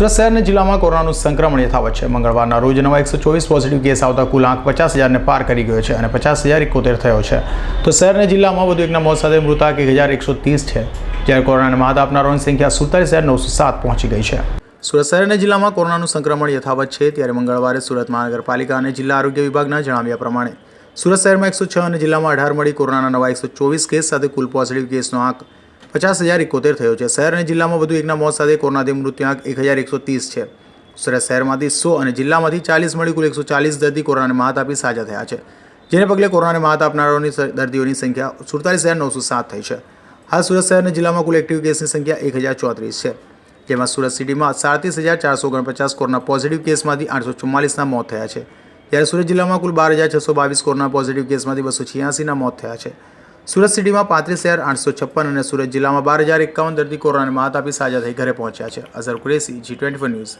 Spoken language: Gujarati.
સુરત શહેરના જિલ્લામાં કોરોનાનું સંક્રમણ યથાવત છે. મંગળવારના રોજ નવા એકસો ચોવીસ પોઝિટિવ કેસ આવતા કુલ આંક પચાસ હજારને પાર કરી ગયો છે અને પચાસ હજાર એકોતેર થયો છે. તો શહેરના જિલ્લામાં વધુ એકના મોત સાથે મૃતાક એક હજાર એકસો ત્રીસ છે. જ્યારે કોરોનાને માત આપનારાઓની સંખ્યા સુડતાલીસ હજાર નવસો સાત પહોંચી ગઈ છે. સુરત શહેરના જિલ્લામાં કોરોનાનું સંક્રમણ યથાવત છે ત્યારે મંગળવારે સુરત મહાનગરપાલિકા અને જિલ્લા આરોગ્ય વિભાગના જણાવ્યા પ્રમાણે સુરત શહેરમાં એકસો છ અને જિલ્લામાં અઢાર મળી કોરોનાના નવા એકસો ચોવીસ કેસ સાથે કુલ પોઝિટિવ કેસનો આંક પચાસ હજાર એકોતેર થયો છે. શહેર અને જિલ્લામાં વધુ એકના મોત સાથે કોરોનાથી મૃત્યુઆંક એક હજાર એકસો ત્રીસ છે. સુરત શહેરમાંથી સો અને જિલ્લામાંથી ચાલીસ મળી કુલ એકસો ચાલીસ દર્દી કોરોનાને માત આપી સાજા થયા છે. જેને પગલે કોરોનાને માત આપનારાઓની દર્દીઓની સંખ્યા સુડતાલીસ હજાર નવસો સાત થઈ છે. હાલ સુરત શહેર અને જિલ્લામાં કુલ એક્ટિવ કેસની સંખ્યા એક હજાર ચોત્રીસ છે. જેમાં સુરત સિટીમાં સાડત્રીસ હજાર ચારસો ઓગણપચાસ કોરોના પોઝિટિવ કેસમાંથી આઠસો ચુમ્માલીસના મોત થયા છે. જ્યારે સુરત જિલ્લામાં કુલ બાર હજાર છસો બાવીસ કોરોના પોઝિટિવ કેસમાંથી બસો છ્યાસીના મોત થયા છે. સુરત સિટીમાં પાંત્રીસ હજાર આઠસો છપ્પન અને સુરત જિલ્લામાં બાર હજાર એકાવન દર્દી કોરોનાને માત આપી સાજા થઈ ઘરે પહોંચ્યા છે. Azhar Qureshi G twenty news.